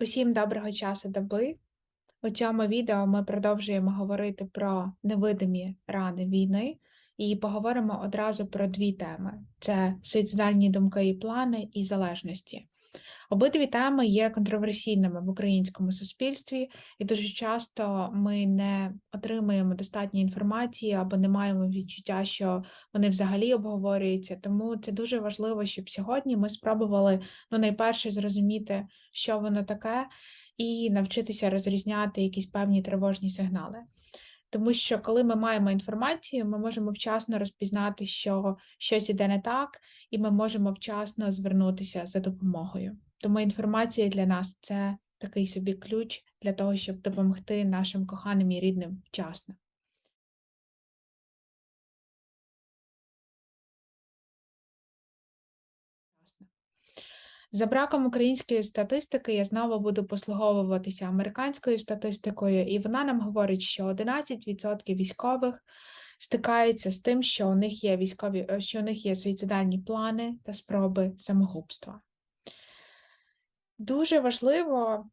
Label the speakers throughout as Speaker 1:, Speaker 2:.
Speaker 1: Усім доброго часу доби. У цьому відео ми продовжуємо говорити про невидимі рани війни і поговоримо одразу про дві теми: це суїцидальні думки і плани і залежності. Обидві теми є контроверсійними в українському суспільстві, і дуже часто ми не отримуємо достатньо інформації або не маємо відчуття, що вони взагалі обговорюються. Тому це дуже важливо, щоб сьогодні ми спробували ну, найперше зрозуміти, що воно таке, і навчитися розрізняти якісь певні тривожні сигнали. Тому що, коли ми маємо інформацію, ми можемо вчасно розпізнати, що щось іде не так, і ми можемо вчасно звернутися за допомогою. Тому інформація для нас це такий собі ключ для того, щоб допомогти нашим коханим і рідним вчасно. За браком української статистики я знову буду послуговуватися американською статистикою, і вона нам говорить, що 11% військових стикаються з тим, що у них є військові, що у них є суїцидальні плани та спроби самогубства. Дуже важливо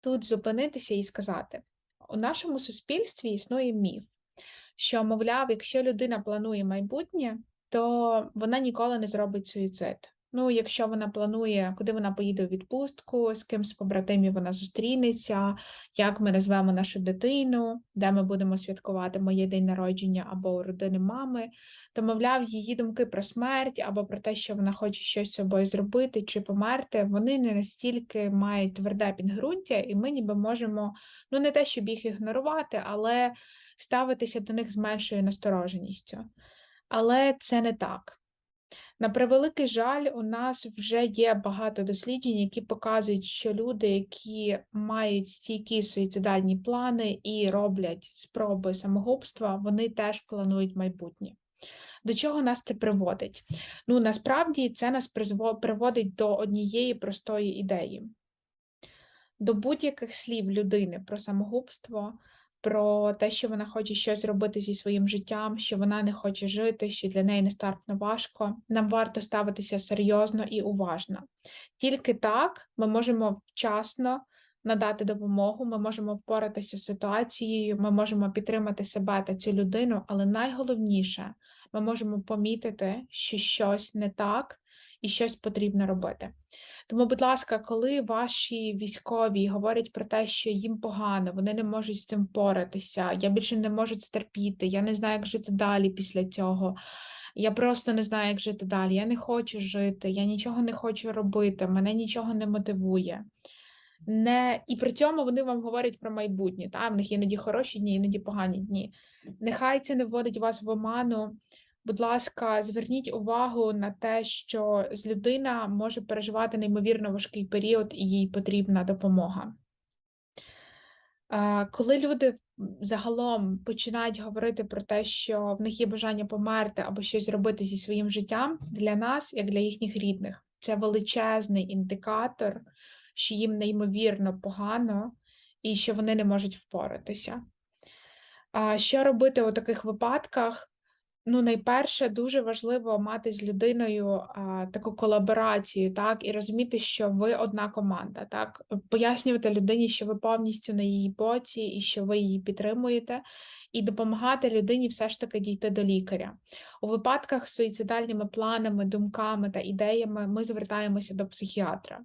Speaker 1: тут зупинитися і сказати: у нашому суспільстві існує міф, що, мовляв, якщо людина планує майбутнє, то вона ніколи не зробить суїцид. Ну, якщо вона планує, куди вона поїде у відпустку, з ким з побратимів вона зустрінеться, як ми назвемо нашу дитину, де ми будемо святкувати моє день народження або у родини мами, то, мовляв, її думки про смерть або про те, що вона хоче щось з собою зробити чи померти, вони не настільки мають тверде підґрунтя, і ми ніби можемо, ну не те, щоб їх ігнорувати, але ставитися до них з меншою настороженістю. Але це не так. На превеликий жаль, у нас вже є багато досліджень, які показують, що люди, які мають стійкі суїцидальні плани і роблять спроби самогубства, вони теж планують майбутнє. До чого нас це приводить? Ну, насправді це нас приводить до однієї простої ідеї. До будь-яких слів людини про самогубство про те, що вона хоче щось зробити зі своїм життям, що вона не хоче жити, що для неї нестерпно важко. Нам варто ставитися серйозно і уважно. Тільки так ми можемо вчасно надати допомогу, ми можемо впоратися з ситуацією, ми можемо підтримати себе та цю людину, але найголовніше, ми можемо помітити, що щось не так і щось потрібно робити. Тому, будь ласка, коли ваші військові говорять про те, що їм погано, вони не можуть з цим поратися, я більше не можу це терпіти, я не знаю, як жити далі після цього. Я просто не знаю, як жити далі. Я не хочу жити, я нічого не хочу робити, мене нічого не мотивує. Не... І при цьому вони вам говорять про майбутнє. Та? В них іноді хороші дні, іноді погані дні. Нехай це не вводить вас в оману. Будь ласка, зверніть увагу на те, що з людина може переживати неймовірно важкий період і їй потрібна допомога. Коли люди загалом починають говорити про те, що в них є бажання померти або щось зробити зі своїм життям, для нас, як для їхніх рідних, це величезний індикатор, що їм неймовірно погано і що вони не можуть впоратися. Що робити у таких випадках? Ну, найперше, дуже важливо мати з людиною а, таку колаборацію, так, і розуміти, що ви одна команда, так, пояснювати людині, що ви повністю на її боці і що ви її підтримуєте, і допомагати людині все ж таки дійти до лікаря. У випадках з суїцидальними планами, думками та ідеями ми звертаємося до психіатра.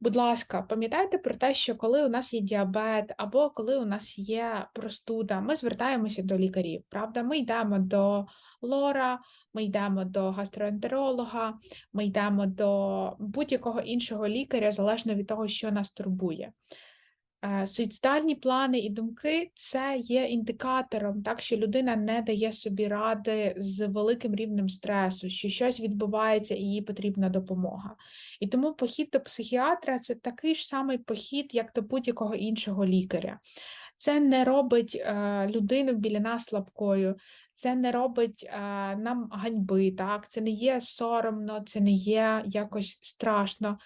Speaker 1: Будь ласка, пам'ятайте про те, що коли у нас є діабет або коли у нас є простуда, ми звертаємося до лікарів. Правда, ми йдемо до лора, ми йдемо до гастроентеролога, ми йдемо до будь-якого іншого лікаря, залежно від того, що нас турбує. Е, суїцидальні плани і думки це є індикатором, так що людина не дає собі ради з великим рівнем стресу, що щось відбувається і їй потрібна допомога. І тому похід до психіатра це такий ж самий похід, як до будь-якого іншого лікаря. Це не робить е, людину біля нас слабкою, це не робить е, нам ганьби, так? це не є соромно, це не є якось страшно.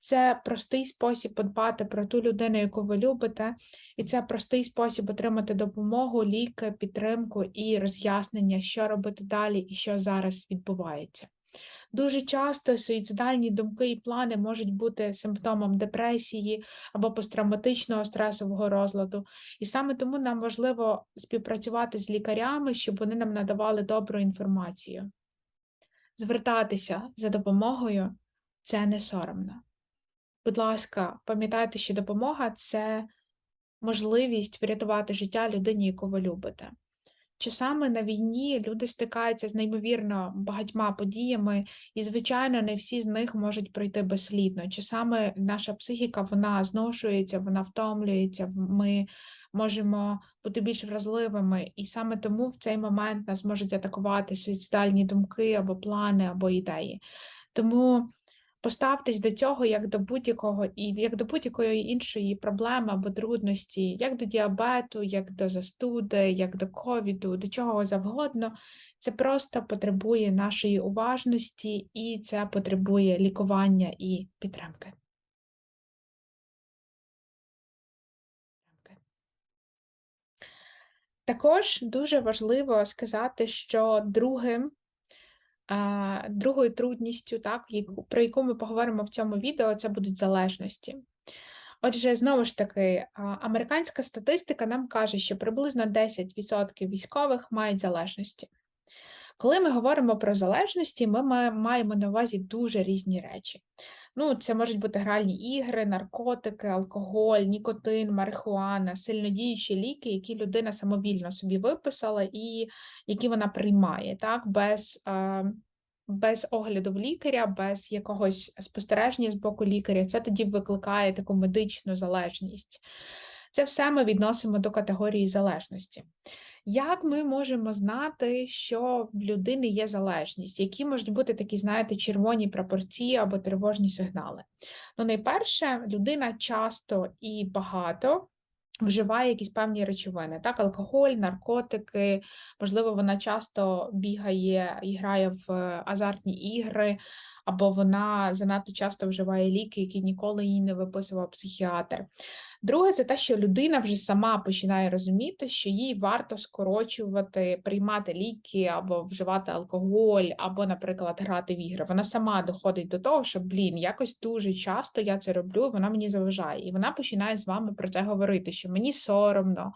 Speaker 1: Це простий спосіб подбати про ту людину, яку ви любите, і це простий спосіб отримати допомогу, ліки, підтримку і роз'яснення, що робити далі і що зараз відбувається. Дуже часто суїцидальні думки і плани можуть бути симптомом депресії або посттравматичного стресового розладу. І саме тому нам важливо співпрацювати з лікарями, щоб вони нам надавали добру інформацію. Звертатися за допомогою це не соромно. Будь ласка, пам'ятайте, що допомога це можливість врятувати життя людині, яку ви любите. Часами на війні люди стикаються з неймовірно багатьма подіями, і, звичайно, не всі з них можуть пройти безслідно. Часами наша психіка вона зношується, вона втомлюється, ми можемо бути більш вразливими, і саме тому в цей момент нас можуть атакувати суїцидальні думки або плани, або ідеї. Тому Поставтесь до цього як до будь-якого і як до будь-якої іншої проблеми або трудності, як до діабету, як до застуди, як до ковіду, до чого завгодно. Це просто потребує нашої уважності і це потребує лікування і підтримки. Також дуже важливо сказати, що другим Другою трудністю, так, про яку ми поговоримо в цьому відео, це будуть залежності. Отже, знову ж таки, американська статистика нам каже, що приблизно 10% військових мають залежності. Коли ми говоримо про залежності, ми маємо на увазі дуже різні речі. Ну, Це можуть бути гральні ігри, наркотики, алкоголь, нікотин, марихуана, сильнодіючі ліки, які людина самовільно собі виписала і які вона приймає, так, без без огляду в лікаря, без якогось спостереження з боку лікаря. Це тоді викликає таку медичну залежність. Це все ми відносимо до категорії залежності. Як ми можемо знати, що в людини є залежність? Які можуть бути такі, знаєте, червоні пропорції або тривожні сигнали? Ну, найперше, людина часто і багато. Вживає якісь певні речовини, так, алкоголь, наркотики, можливо, вона часто бігає і грає в азартні ігри, або вона занадто часто вживає ліки, які ніколи їй не виписував психіатр. Друге, це те, що людина вже сама починає розуміти, що їй варто скорочувати, приймати ліки або вживати алкоголь, або, наприклад, грати в ігри. Вона сама доходить до того, що блін, якось дуже часто я це роблю, вона мені заважає. І вона починає з вами про це говорити, що мені соромно.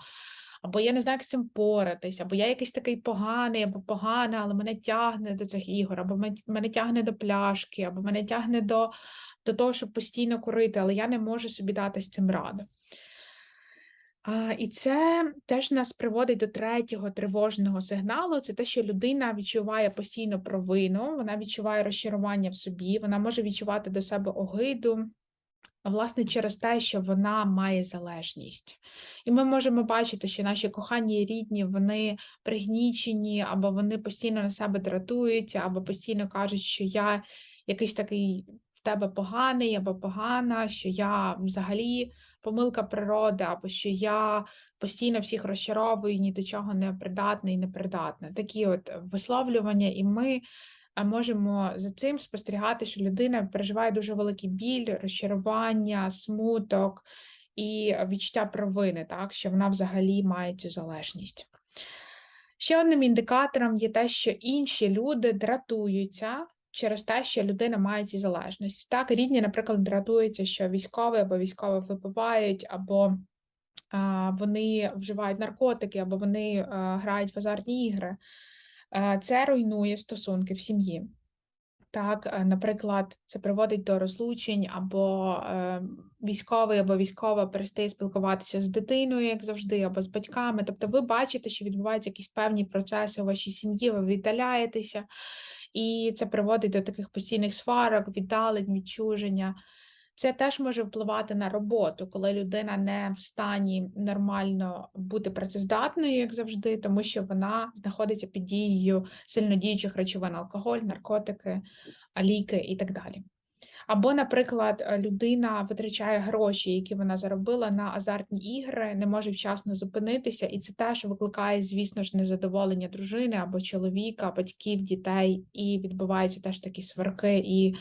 Speaker 1: Або я не знаю, як з цим поратись, або я якийсь такий поганий, або погана, але мене тягне до цих ігор, або мене тягне до пляшки, або мене тягне до до того, щоб постійно курити, але я не можу собі дати з цим раду. А, І це теж нас приводить до третього тривожного сигналу: це те, що людина відчуває постійно провину, вона відчуває розчарування в собі, вона може відчувати до себе огиду, власне, через те, що вона має залежність. І ми можемо бачити, що наші кохані рідні, вони пригнічені, або вони постійно на себе дратуються, або постійно кажуть, що я якийсь такий в тебе поганий або погана, що я взагалі помилка природи, або що я постійно всіх розчаровую, ні до чого не придатна і непридатна. Такі от висловлювання, і ми можемо за цим спостерігати, що людина переживає дуже великий біль, розчарування, смуток і відчуття провини, так, що вона взагалі має цю залежність. Ще одним індикатором є те, що інші люди дратуються через те, що людина має ці залежності. Так, рідні, наприклад, дратуються, що військові або військові випивають, або а, вони вживають наркотики, або вони а, грають в азартні ігри. А, це руйнує стосунки в сім'ї. Так, е, наприклад, це приводить до розлучень, або е, військовий або військова перестає спілкуватися з дитиною, як завжди, або з батьками. Тобто, ви бачите, що відбуваються якісь певні процеси у вашій сім'ї, ви віддаляєтеся, і це приводить до таких постійних сварок, віддалень, відчуження. Це теж може впливати на роботу, коли людина не в стані нормально бути працездатною, як завжди, тому що вона знаходиться під дією сильнодіючих речовин, алкоголь, наркотики, ліки і так далі. Або, наприклад, людина витрачає гроші, які вона заробила на азартні ігри, не може вчасно зупинитися, і це теж викликає, звісно ж, незадоволення дружини або чоловіка, батьків, дітей, і відбуваються теж такі сварки і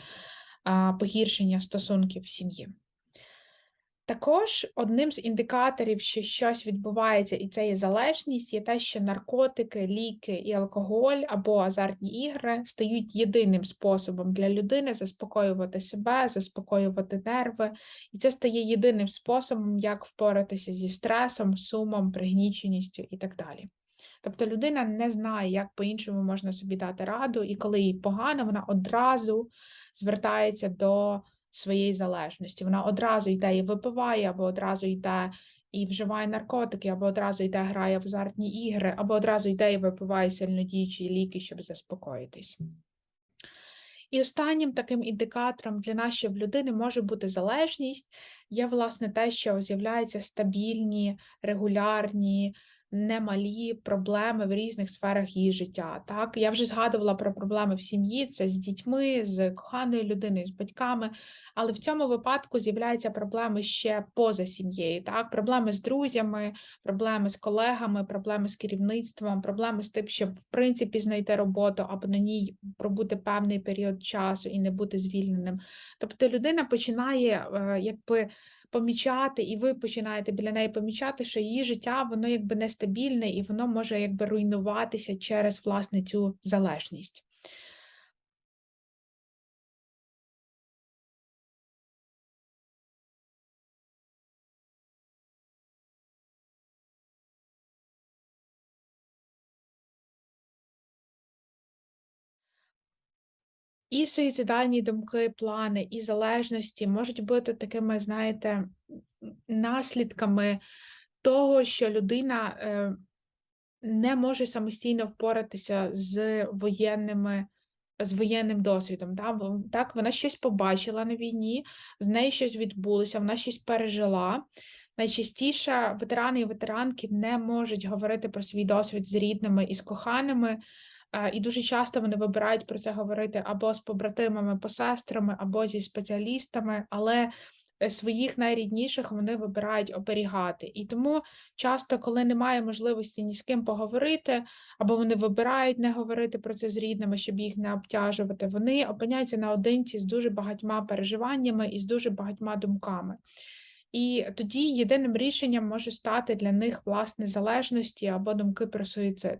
Speaker 1: погіршення стосунків в сім'ї. Також одним з індикаторів, що щось відбувається, і це є залежність, є те, що наркотики, ліки і алкоголь або азартні ігри стають єдиним способом для людини заспокоювати себе, заспокоювати нерви, і це стає єдиним способом, як впоратися зі стресом, сумом, пригніченістю і так далі. Тобто людина не знає, як по-іншому можна собі дати раду, і коли їй погано, вона одразу звертається до своєї залежності. Вона одразу йде і випиває, або одразу йде і вживає наркотики, або одразу йде грає в азартні ігри, або одразу йде і випиває сильнодіючі ліки, щоб заспокоїтись. І останнім таким індикатором для в людини може бути залежність, є, власне, те, що з'являються стабільні, регулярні немалі проблеми в різних сферах її життя. Так, я вже згадувала про проблеми в сім'ї, це з дітьми, з коханою людиною, з батьками, але в цьому випадку з'являються проблеми ще поза сім'єю. Так, проблеми з друзями, проблеми з колегами, проблеми з керівництвом, проблеми з тим, щоб в принципі знайти роботу або на ній пробути певний період часу і не бути звільненим. Тобто людина починає е, якби помічати, і ви починаєте біля неї помічати, що її життя воно якби нестабільне і воно може якби руйнуватися через власне цю залежність. І суїцидальні думки, плани, і залежності можуть бути такими, знаєте, наслідками того, що людина е, не може самостійно впоратися з воєнними. З воєнним досвідом, так, вона щось побачила на війні, з нею щось відбулося, вона щось пережила. Найчастіше ветерани і ветеранки не можуть говорити про свій досвід з рідними і з коханими, і дуже часто вони вибирають про це говорити або з побратимами, посестрами, або зі спеціалістами, але е, своїх найрідніших вони вибирають оберігати. І тому часто, коли немає можливості ні з ким поговорити, або вони вибирають не говорити про це з рідними, щоб їх не обтяжувати, вони опиняються наодинці з дуже багатьма переживаннями і з дуже багатьма думками. І тоді єдиним рішенням може стати для них власне залежності або думки про суїцид.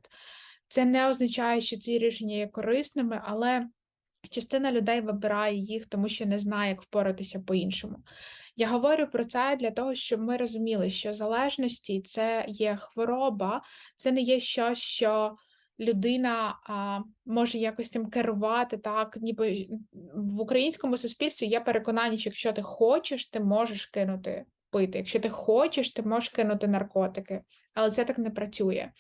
Speaker 1: Це не означає, що ці рішення є корисними, але частина людей вибирає їх, тому що не знає, як впоратися по-іншому. Я говорю про це для того, щоб ми розуміли, що залежності це є хвороба, це не є щось, що людина а, може якось тим керувати, так, ніби в українському суспільстві є переконання, що якщо ти хочеш, ти можеш кинути пити. Якщо ти хочеш, ти можеш кинути наркотики, але це так не працює.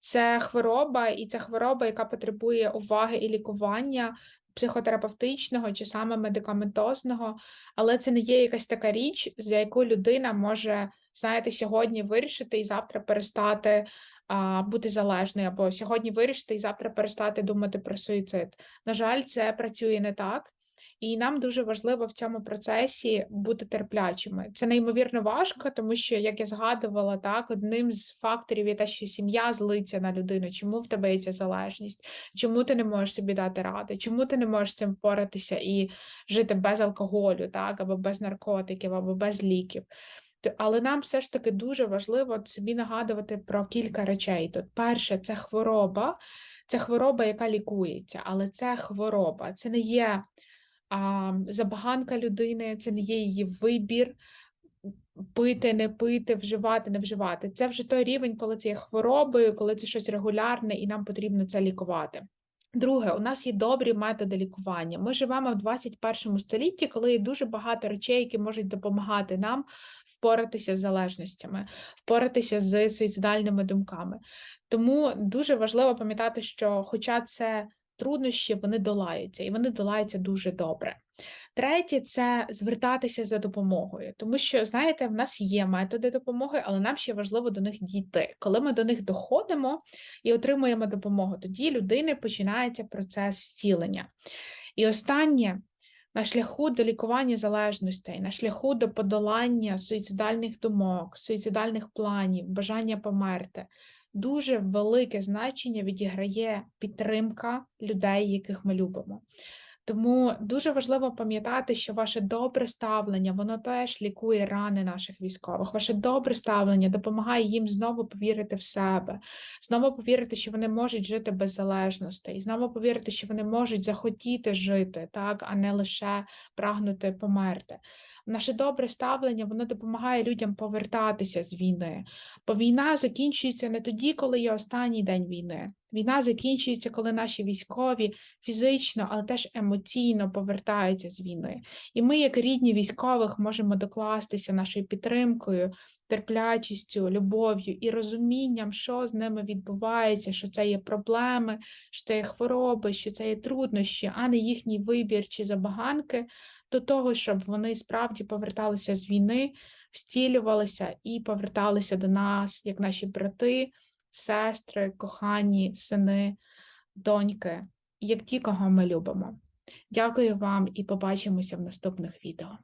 Speaker 1: Це хвороба, і це хвороба, яка потребує уваги і лікування психотерапевтичного чи саме медикаментозного, але це не є якась така річ, за яку людина може, знаєте, сьогодні вирішити і завтра перестати а, бути залежною, або сьогодні вирішити і завтра перестати думати про суїцид. На жаль, це працює не так. І нам дуже важливо в цьому процесі бути терплячими. Це неймовірно важко, тому що, як я згадувала, так одним з факторів є те, що сім'я злиться на людину. Чому в тебе є ця залежність? Чому ти не можеш собі дати ради? Чому ти не можеш з цим впоратися і жити без алкоголю, так або без наркотиків, або без ліків? Але нам все ж таки дуже важливо собі нагадувати про кілька речей. Тут перше, це хвороба, це хвороба, яка лікується, але це хвороба, це не є а, забаганка людини, це не є її вибір. Пити, не пити, вживати, не вживати. Це вже той рівень, коли це є хворобою, коли це щось регулярне, і нам потрібно це лікувати. Друге, у нас є добрі методи лікування. Ми живемо в 21 столітті, коли є дуже багато речей, які можуть допомагати нам впоратися з залежностями, впоратися з суїцидальними думками. Тому дуже важливо пам'ятати, що, хоча це труднощі вони долаються, і вони долаються дуже добре. Третє це звертатися за допомогою, тому що, знаєте, в нас є методи допомоги, але нам ще важливо до них дійти. Коли ми до них доходимо і отримуємо допомогу, тоді людини починається процес зцілення. І останнє. На шляху до лікування залежностей, на шляху до подолання суїцидальних думок, суїцидальних планів, бажання померти, дуже велике значення відіграє підтримка людей, яких ми любимо. Тому дуже важливо пам'ятати, що ваше добре ставлення, воно теж лікує рани наших військових. Ваше добре ставлення допомагає їм знову повірити в себе, знову повірити, що вони можуть жити без залежностей, знову повірити, що вони можуть захотіти жити, так, а не лише прагнути померти. Наше добре ставлення воно допомагає людям повертатися з війни. Бо війна закінчується не тоді, коли є останній день війни. Війна закінчується, коли наші військові фізично, але теж емоційно повертаються з війни. І ми, як рідні військових, можемо докластися нашою підтримкою, терплячістю, любов'ю і розумінням, що з ними відбувається, що це є проблеми, що це є хвороби, що це є труднощі, а не їхній вибір чи забаганки до того, щоб вони справді поверталися з війни, зцілювалися і поверталися до нас, як наші брати, сестри, кохані, сини, доньки, як ті, кого ми любимо. Дякую вам і побачимося в наступних відео.